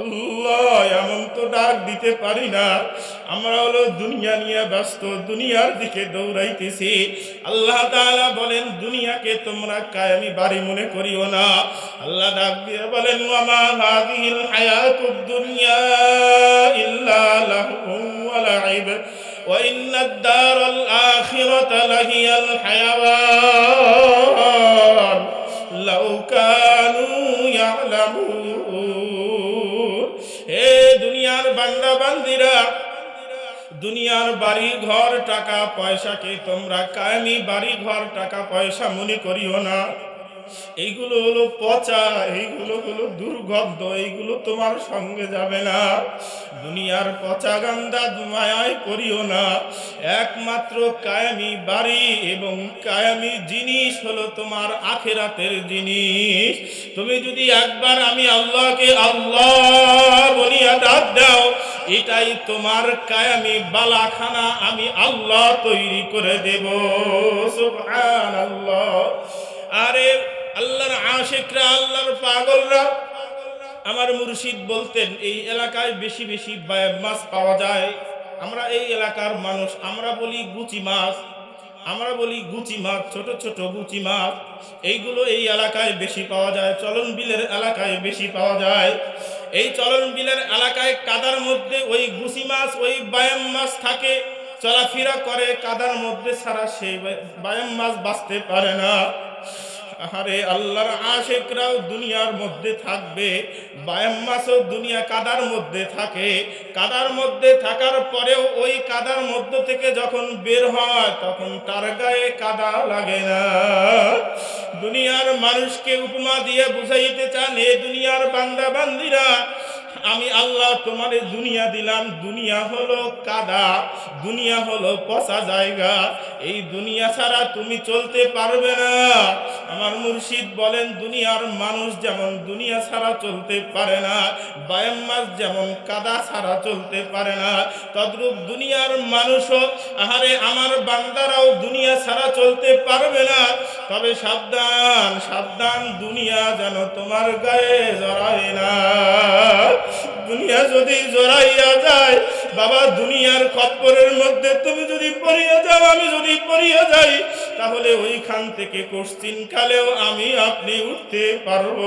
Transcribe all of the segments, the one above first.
আল্লাহ, এমন তো ডাক দিতে পারি না। আমরা হলো দুনিয়া নিয়ে ব্যস্ত, দুনিয়ার দিকে দৌড়াইতেছি। আল্লাহ তাআলা বলেন, দুনিয়াকে তোমরা কায়েমি বাড়ি মনে করিও না। আল্লাহ ডাক দিয়ে বলেন মামা হাদিল হায়াতুদ দুনিয়া ইল্লা লাহু ওয়া লাইব ওয়া ইন্নাদ দারাল লাহিয়াল হায়াওয়ান। লাউ কানু يعلمون হে দুনিয়ার বান্দা বান্দিরা দুনিয়ার বাড়ি ঘর টাকা পয়সাকে তোমরা কায়েমি বাড়ি ঘর টাকা পয়সা মনে করিও না এইগুলো হলো পচা, এইগুলো হলো দুর্গন্ধ, এইগুলো তোমার সঙ্গে যাবে না। দুনিয়ার পচা গান্দা মায়ায় করিও না। একমাত্র কায়ামি বাড়ি এবং কায়ামি জিনিস হলো তোমার আখেরাতের জিনিস। তুমি যদি একবার আমি আল্লাহকে আল্লাহ বলিয়া ডাক দাও, এটাই তোমার কায়ামি বালাখানা আমি আল্লাহ তৈরি করে দেব। আরে আশেকরা আল্লাহর পাগলরা আমার মুর্শিদ বলতেন, এই এলাকায় বেশি বেশি মাছ পাওয়া যায়। আমরা এই এলাকার মানুষ, আমরা বলি গুচি মাছ, আমরা বলি গুচি মাছ, ছোট ছোট গুচি মাছ। এইগুলো এই এলাকায় বেশি পাওয়া যায়, চলন বিলের এলাকায় বেশি পাওয়া যায়। এই চলন বিলের এলাকায় কাদার মধ্যে ওই গুচি মাছ, ওই বায়াম মাছ থাকে। চলাফেরা করে কাদার মধ্যে ছাড়া সেই বায়াম মাছ বাঁচতে পারে না। আরে আল্লাহর আশেকরাও দুনিয়ার মধ্যে থাকবে বায়াম্মাসও দুনিয়া কাদার মধ্যে থাকে। কাদার মধ্যে থাকার পরেও ওই কাদার মধ্য থেকে যখন বের হয়, তখন তার গায়ে কাদা লাগে না। দুনিয়ার মানুষকে উপমা দিয়ে বুঝাইতে চান, এ দুনিয়ার বান্দা বান্দিরা আমি আল্লাহ তোমারে দুনিয়া দিলাম। দুনিয়া হলো কাদা, দুনিয়া হলো পচা জায়গা। এই দুনিয়া ছাড়া তুমি চলতে পারবে না। আমার মুর্শিদ বলেন, দুনিয়ার মানুষ যেমন দুনিয়া ছাড়া চলতে পারে না বায়াম মাছ যেমন কাদা ছাড়া চলতে পারে না। তদ্রূপ দুনিয়ার মানুষও, আহারে আমার বান্দারাও দুনিয়া ছাড়া চলতে পারবে না। তবে সাবধান সাবধান দুনিয়া যেন তোমার গায়ে জড়ায় না। দুনিয়া যদি জড়াইয়া যায়, বাবা, দুনিয়ার খপ্পরের মধ্যে তুমি যদি পড়িয়া যাও, আমি যদি পড়িয়া যাই, তাহলে ওইখান থেকে কোশ্চিন কালেও আমি আপনি উঠতে পারব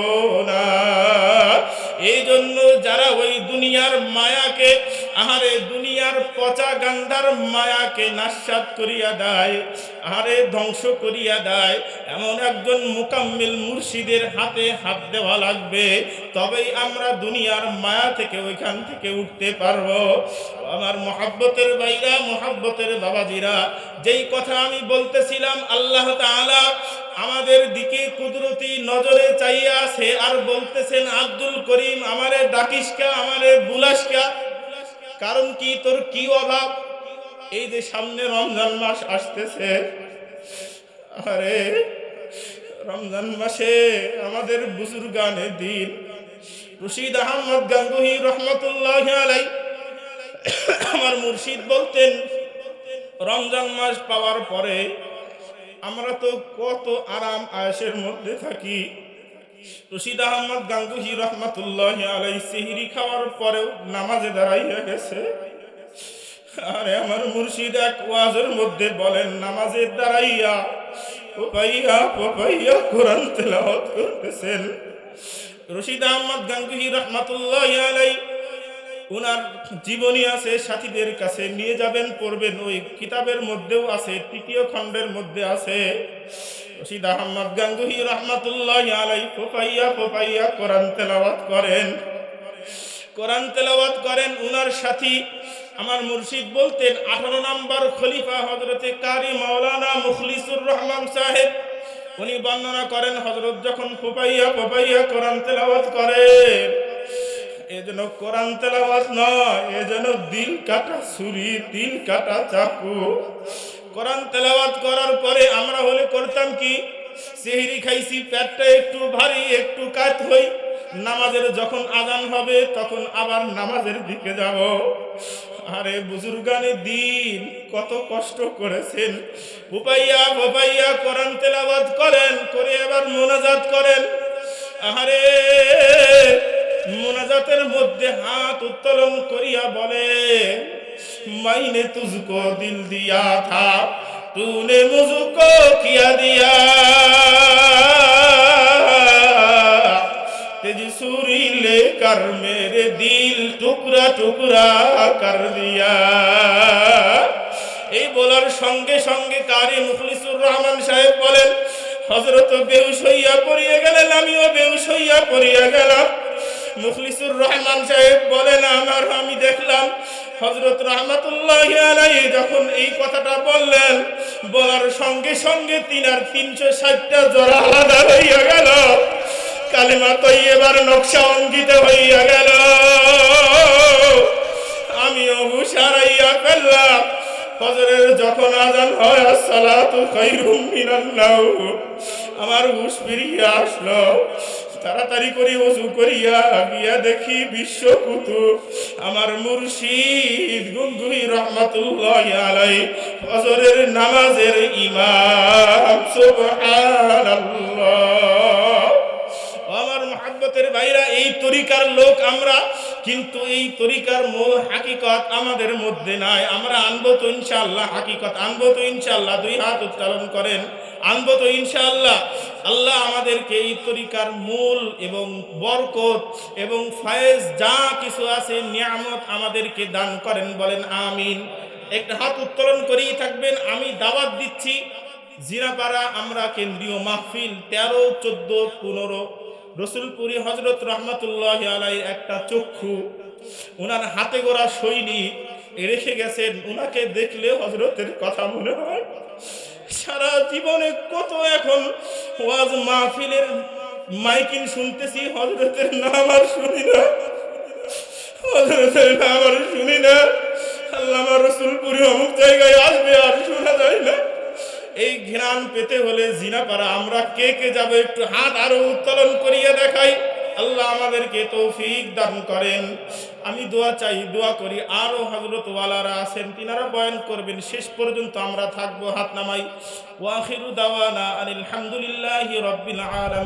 না। এই জন্য যারা ওই দুনিয়ার মায়াকে আহারে দুনিয়ার পচা গান্ধার মায়াকে নাস্বাদ করিয়া দেয়, আহারে ধ্বংস করিয়া দেয়। এমন একজন মুকাম্মিল মুর্শিদের হাতে হাত দেওয়া লাগবে, তবেই আমরা দুনিয়ার মায়া থেকে ওইখান থেকে উঠতে পারব। আমার মহাব্বতের বাইরা মহাব্বতের বাবাজিরা, যেই কথা আমি বলতেছিলাম আল্লাহ তাআলা, আমাদের দিকে কুদরতি নজরে চাইয়া আছে আর বলতেছেন, আব্দুল করিম আমারে ডাকিসকা আমারে বুলাসকা কারণ কি? তোর কি অভাব? এই যে সামনে রমজান মাস আসতেছে। আরে, রমজান মাসে আমাদের বুজুর্গানের দিন। রশিদ আহমদ গাঙ্গুহি রহমতুল্লাহ আলাই আমার মুর্শিদ বলতেন, রমজান মাস পাওয়ার পরে আমরা তো কত আরাম আয়েসের মধ্যে থাকি। রশিদ আহমদ গাঙ্গুহি রহমতুল্লাহ আলাই সিহিরি খাওয়ার পরেও নামাজে দাঁড়াইয়া গেছে। আরে আমার মুর্শিদ এক ওয়াজের মধ্যে বলেন, নামাজে দাঁড়াইয়া পোপাইয়া পোপাইয়া কোরআন তেলাওয়াত করতেছেন। রশিদ আহমদ গাঙ্গুহি রহমতুল্লাহ আলাই ওনার জীবনী আছে, সাথীদের কাছে নিয়ে যাবেন, পড়বেন। ওই কিতাবের মধ্যেও আছে, তৃতীয় খণ্ডের মধ্যে আছে। রশিদ আহমদ গাঙ্গুহি রহমতুল্লাহ আলাই ফোপাইয়া ফোপাইয়া কোরআন তেলাওয়াত করেন। কোরআন তেলাওয়াত করেন, উনার সাথী আমার মুর্শিদ বলতেন, আঠারো নম্বর খলিফা হজরতে কারি মাওলানা মুখলিসুর রহমান সাহেব, উনি বর্ণনা করেন হজরত যখন ফোপাইয়া ফোপাইয়া কোরআন তেলাওয়াত করেন এ যেন কোরআন তেলাওয়াত নয়, এ যেন দিল কাটা ছুরি দিল কাটা চাকু কোরআন তেলাওয়াত করার পরে আমরা হলে করতাম কি? সেহরি খাইছি, পেটটা একটু ভারী, একটু কাত হই। নামাজের যখন আজান হবে, তখন আবার নামাজের দিকে যাব। আরে বুজুর্গানে দিন কত কষ্ট করেছেন। উপাইয়া ভোপাইয়া কোরআন তেলাওয়াত করেন, করে আবার মোনাজাত করেন। আহারে মধ্যে হাত উত্তোলন করিয়া বলে मैंने तुझको दिल दिया था तूने मुझको किया दिया तेरी सूरी लेकर मेरे दिल টুকরা টুকরা কর দিয়া। এই বলার সঙ্গে সঙ্গে কারি মুখলিসুর রহমান সাহেব বলেন হজরত বেউস হইয়া পড়িয়া গেলেন, আমিও বেউস হইয়া পড়িয়া গেলাম। মুখলিসুর রহমান সাহেব বলেন, আমার, আমি দেখলাম হজরত রহমাতুল্লাহ আলাই যখন এই কথাটা বললেন, বলার সঙ্গে সঙ্গে তিন আর তিনশো ষাটটা জোড়া আলাদা হইয়া গেল, কালিমা তো এবার নকশা অঙ্কিত হইয়া গেল। আমিও হুশারাইয়া ফেললাম ফজরের যখন আজান হয়, আসসালাতু খায়রুম মিনান নাওম আমার হুশ ফিরিয়া আসলো। তাড়াতাড়ি করে ওজু করিয়া গিয়া দেখি বিশ্ব কুতুব আমার মুর্শিদ গুঙ্গুই রহমাতুল্লাহ আলাই ফজরের নামাজের ইমাম। সুবহানাল্লাহ। আমার মহাব্বতের ভাইরা, এই তরিকার লোক আমরা কিন্তু এই তরিকার মূল হাকিকত আমাদের মধ্যে নাই। আমরা আনব তো ইনশাআল্লাহ হাকিকত, আনব তো ইনশাআল্লাহ। দুই হাত উত্তোলন করেন, আনব তো ইনশাআল্লাহ। আল্লাহ আমাদেরকে এই তরিকার মূল এবং বরকত এবং ফায়েজ যা কিছু আছে, নিয়ামত আমাদেরকে দান করেন, বলেন আমিন। একটা হাত উত্তোলন করেই থাকবেন। আমি দাওয়াত দিচ্ছি জিরাপাড়া আমরা কেন্দ্রীয় মাহফিল তেরো, চোদ্দ, পনেরো রসুলপুরি হজরত রহমতুল্লাহ আলাই একটা চক্ষু ওনার হাতে গোড়া শৈলী রেখে গেছেন। ওনাকে দেখলে হজরতের কথা মনে হয়, সারা জীবনে কত এখন ওয়াজ মাহফিলের মাইকিন শুনতেছি হজরতের নাম আর শুনি না। হজরতের নাম আর শুনি না। আল্লাহ রসুলপুরি অমুক জায়গায় আসবে আর শোনা যায় না। এই ঘ্রাণ পেতে হলে জিনা পারা আমরা কে কে যাবে একটু হাত আরও উত্তোলন করিয়ে দেখাই। আল্লাহ আমাদেরকে তৌফিক দান করেন। আমি দোয়া চাই, দোয়া করি। আরও হজরত ওয়ালারা আছেন, তিনারা বয়ান করবেন, শেষ পর্যন্ত আমরা থাকব হাত নামাই। ওয়াখিরু দাওয়ানা আনিল রব্বিল আলামিন।